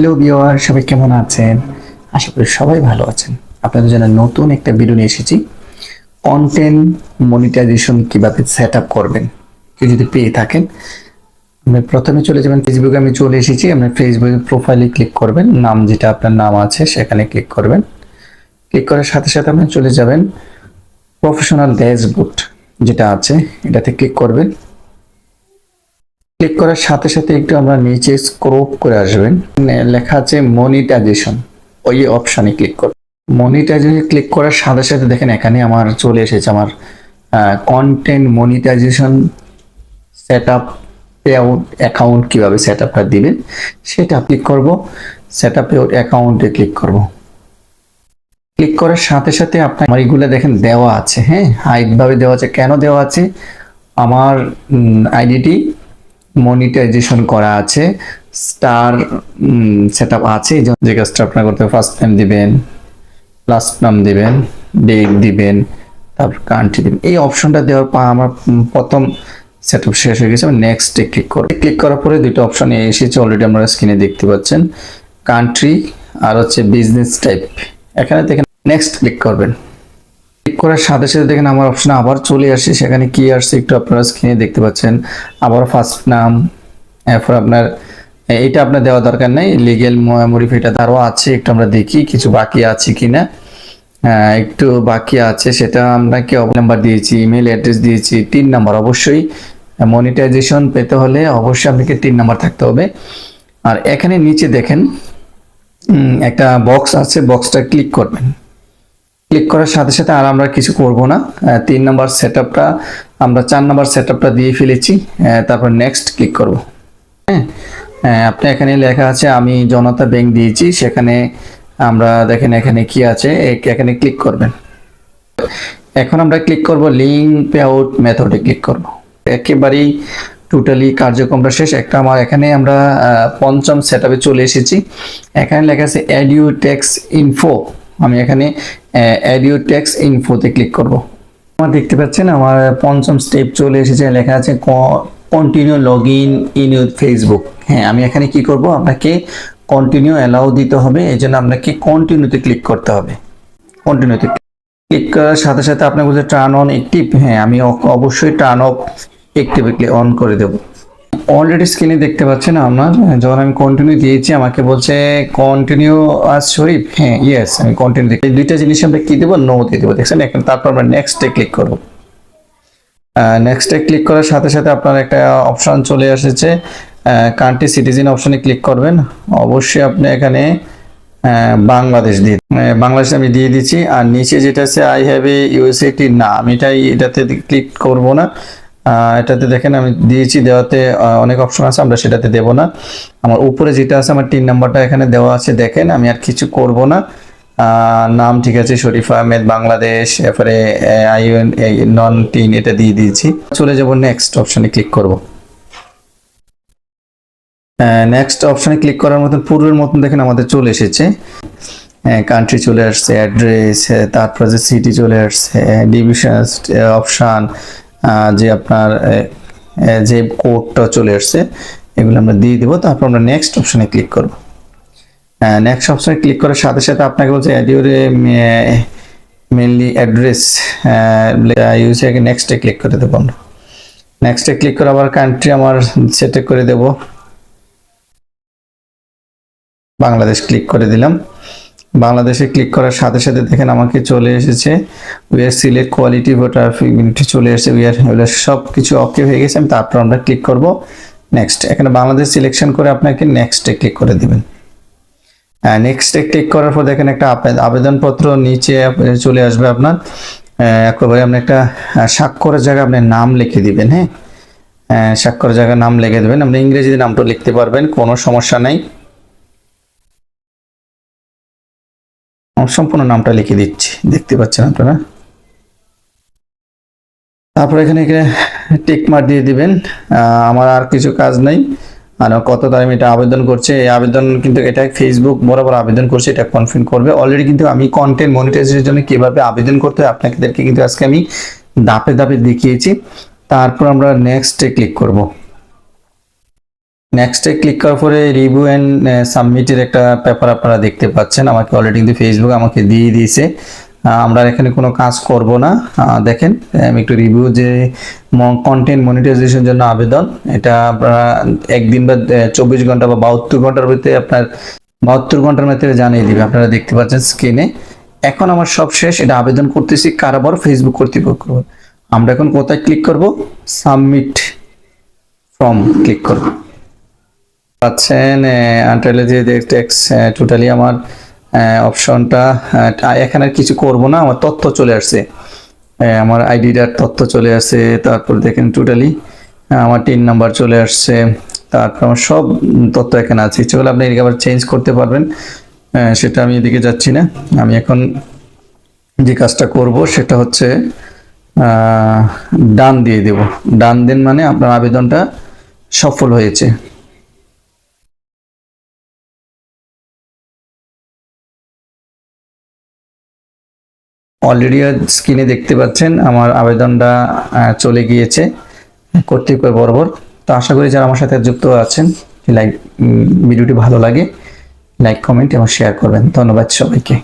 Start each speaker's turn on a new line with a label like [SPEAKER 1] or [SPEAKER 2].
[SPEAKER 1] Hello ভিওয়ার সবাই কেমন আছেন? আশা করি সবাই ভালো আছেন। আপনাদের জন্য নতুন একটা ভিডিও নিয়ে এসেছি। কন্টেন্ট মনিটাইজেশন কীভাবে সেট আপ করবেন? কেউ যদি পেয়ে থাকেন, আপনি প্রথমে চলে যাবেন। ফেসবুকে আমি চলে এসেছি। আপনার ফেসবুক প্রোফাইলে ক্লিক করবেন। নাম যেটা আপনার নাম আছে, সেখানে ক্লিক করবেন। ক্লিক করার সাথে সাথে আপনি চলে যাবেন প্রফেশনাল ড্যাশবোর্ড যেটা আছে, এটাতে ক্লিক করবেন। ক্লিক করার সাথে সাথে একটু আমরা নিচে স্ক্রোপ করে আসবেন। লেখা আছে মনিটাইজেশন ওই অপশানে ক্লিক করুন। মনিটাইজেশন ক্লিক করার সাথে সাথে দেখেন এখানে আমার চলে এসেছে আমার content monetization set up pay out account কীভাবে সেট আপটা দিবেন, সেটা ক্লিক করব। সেট আপ পে আউট অ্যাকাউন্টে ক্লিক করব। ক্লিক করার সাথে সাথে আপনার আমার এগুলো দেখেন দেওয়া আছে হ্যাঁ? হাইট ভাবে দেওয়া আছে। কেন দেওয়া আছে? আমার আইডিটি মনিটাইজেশন করা আছে স্টার সেট আপ আছে যে কাজটা আপনার করতে ফার্স্ট টাইম দিবেন লাস্ট নাম দিবেন ডেট দিবেন, তারপর কান্ট্রি দিবেন। এই অপশনটা দেওয়ার পর আমার প্রথম সেট আপ শেষ হয়ে গেছে, আমি নেক্সটে ক্লিক করব। ক্লিক করার পরে দুটো অপশন এসেছে অলরেডি আপনারা স্ক্রিনে দেখতে পাচ্ছেন। কান্ট্রি আর হচ্ছে বিজনেস টাইপ এখানে দেখেন নেক্সট ক্লিক করবেন। ক্লিক করার সাথে সাথে দেখেন আমার অপশন আবার চলে আসে। সেখানে কি আসছে একটু আপনারা স্ক্রিনে দেখতে পাচ্ছেন। আবার ফার্স্ট নাম এরপর আপনার এটা আপনার দেওয়া দরকার নেই। লিগেল মডিফাইটা আরও আছে একটু আমরা দেখি কিছু বাকি আছে কিনা। হ্যাঁ, একটু বাকি আছে সেটা আপনাকে নাম্বার দিয়েছি ইমেল অ্যাড্রেস দিয়েছি তিন নাম্বার অবশ্যই। মনিটাইজেশন পেতে হলে অবশ্যই আপনাকে তিন নাম্বার থাকতে হবে। আর এখানে নিচে দেখেন একটা বক্স আছে বক্সটা ক্লিক করবেন। ক্লিক করার সাথে সাথে আর আমরা কিছু করব না। তিন নাম্বার সেট আমরা চার নাম্বার সেট দিয়ে ফেলেছি। তারপর নেক্সট ক্লিক করব। হ্যাঁ আপনি এখানে লেখা আছে, আমি জনতা ব্যাংক দিয়েছি। সেখানে আমরা দেখেন এখানে কি আছে এখানে ক্লিক করবেন। এখন আমরা ক্লিক করব লিঙ্ক পে আউট মেথডে ক্লিক করব। একেবারেই টোটালি কার্যক্রমটা শেষ। একটা আমার এখানে আমরা পঞ্চম সেট চলে এসেছি। এখানে লেখা আছে অ্যাডিও ট্যাক্স ইনফো আমি এখানে অ্যাডিও ট্যাক্স ইনফোতে ক্লিক করব। আমার দেখতে পাচ্ছেন, আমার পঞ্চম স্টেপ চলে এসেছে, লেখা আছে continue log in in with Facebook হ্যাঁ আমি এখানে কি করব? আপনাকে কন্টিনিউ অ্যালাউ দিতে হবে এই জন্য আপনাকে কন্টিনিউতে ক্লিক করতে হবে। কন্টিনিউতে ক্লিক করার সাথে সাথে আপনাকে বলছে টার্ন অন অ্যাক্টিভ হ্যাঁ আমি অবশ্যই টার্ন অফ অ্যাক্টিভেটলি অন করে দেব। অলরেডি স্ক্রিনে দেখতে পাচ্ছেন আমার যখন আমি কন্টিনিউ দিয়েছি, আমাকে বলছে কন্টিনিউ আজ শরীফ? হ্যাঁ ইয়েস আমি কন্টিনিউ এই দুইটা জিনিস আমরা কি দেবো? নো দিয়ে দেবো। দেখছেন? এখন তারপর আমরা নেক্সটে ক্লিক করব। নেক্সটে ক্লিক করার সাথে সাথে আপনার একটা অপশন চলে এসেছে। কান্ট্রি সিটিজেন অপশানে ক্লিক করবেন। অবশ্যই আপনি এখানে বাংলাদেশ দিয়ে বাংলাদেশ আমি দিয়ে দিচ্ছি। আর নিচে যেটা আছে আই হ্যাভ এ ইউএসএটি না, আমি এটাই, এটাতে ক্লিক করব না। এটাতে দেখেন, আমি দিয়েছি দেওয়াতে অনেক অপশন আছে, আমরা সেটাতে দেব না। আমার উপরে যেটা আছে, আমার তিন নাম্বারটা এখানে দেওয়া আছে। দেখেন, আমি আর কিছু করব না। নাম ঠিক আছে, শরীফ আহমেদ, বাংলাদেশ, এরপরে আইএন নন টিন, এটা দিয়ে দিয়েছি। চলে যাব নেক্সট অপশনে ক্লিক করব। নেক্সট অপশনে ক্লিক করার মতন, পূর্বের মতন দেখেন আমাদের চলে এসেছে। কান্ট্রি চলে আসছে অ্যাড্রেস তারপরে যে সিটি চলে আসছে ডিভিশন অপশান যে আপনার যে কোডটা চলে আসছে, এগুলো আমরা দিয়ে দেবো। তারপর আমরা নেক্সট অপশানে ক্লিক করব। নেক্সট অপশানে ক্লিক করার সাথে সাথে আপনাকে বলছে অ্যাডিওরে মেনলি অ্যাড্রেস ইউজ নেক্সটে ক্লিক করে দেবো আমরা। নেক্সটে ক্লিক করে আবার কান্ট্রি আমার সেটে করে দেব। বাংলাদেশ ক্লিক করে দিলাম। বাংলাদেশে ক্লিক করার সাথে সাথে দেখেন আমাকে চলে এসেছে। উইয়ার সিলেক্ট কোয়ালিটি ভোটার চলে এসেছে। উইয়ার এগুলো সব কিছু ওকে হয়ে গেছে। আমি তারপর আমরা ক্লিক করব। নেক্সট এখানে বাংলাদেশ সিলেকশন করে আপনাকে নেক্সটে ক্লিক করে দিবেন। নেক্সটে ক্লিক করার পর দেখেন একটা আবে- আবেদনপত্র নিচে চলে আসবে আপনার। আহ, একেবারে আপনি একটা স্বাক্ষরের জায়গায় আপনি নাম লিখে দিবেন হ্যাঁ? আহ, স্বাক্ষরের জায়গায় নাম লিখে দেবেন। আপনি ইংরেজিতে নামটা লিখতে পারবেন কোনো সমস্যা নাই। আমি সম্পূর্ণ নামটা লিখে দিচ্ছি। দেখতে পাচ্ছেন আপনারা? তারপর এখানে টিক মার দিয়ে দিবেন। আমার আর কিছু কাজ নাই। আর কত তারিখ এটা আবেদন করছে, এই আবেদন কিন্তু এটা ফেসবুক বরাবর আবেদন করছে, এটা কনফার্ম করবে। অলরেডি কিন্তু আমি কন্টেন্ট মনিটাইজেশনের জন্য কীভাবে আবেদন করতে হয় আপনাদেরকে কিন্তু আজকে আমি ধাপে ধাপে দেখিয়েছি। তারপর আমরা নেক্সটে ক্লিক করব। নেক্সটে ক্লিক করার পরে রিভিউ অ্যান্ড সাবমিটের একটা পেপার আপনারা দেখতে পাচ্ছেন। আমাকে অলরেডি কিন্তু ফেসবুক আমাকে দিয়ে দিয়েছে। আমরা এখানে কোনো কাজ করব না। দেখেন আমি একটু রিভিউ যে কন্টেন্ট মনিটাইজেশন জন্য আবেদন। এটা আপনারা একদিন বা চব্বিশ ঘণ্টা বা বাহাত্তর ঘণ্টার ভিতরে আপনার বাহাত্তর ঘণ্টার মধ্যে জানিয়ে দিবে। আপনারা দেখতে পাচ্ছেন স্ক্রিনে এখন আমার সব শেষ। এটা আবেদন করতেছি কারাবার ফেসবুক কর্তৃপক্ষ। আমরা এখন কোথায় ক্লিক করব? সাবমিট ফর্ম ক্লিক করব। পাচ্ছেন আনটাইলে যে ট্যাক্স টোটালি আমার অপশনটা এখানে আর কিছু করব না, আমার তথ্য চলে আসছে। আমার আইডিটার তথ্য চলে আসছে, তারপর দেখেন টোটালি আমার টিন নাম্বার চলে আসছে, তারপর আমার সব তথ্য এখানে আছে। ইচ্ছে করলে আপনি এদিকে আবার চেঞ্জ করতে পারবেন। সেটা আমি এদিকে যাচ্ছি না। আমি এখন যে কাজটা করব, সেটা হচ্ছে ডান দিয়ে দেব। ডান দেন মানে আপনার আবেদনটা সফল হয়েছে। অলরেডি স্ক্রিনে দেখতে পাচ্ছেন, আমার আবেদনটা চলে গিয়েছে কর্তৃপক্ষ বরাবর। তো আশা করি যারা আমার সাথে যুক্ত আছেন লাইক ভিডিওটি ভালো লাগে লাইক কমেন্ট এবং শেয়ার করবেন। ধন্যবাদ সবাইকে।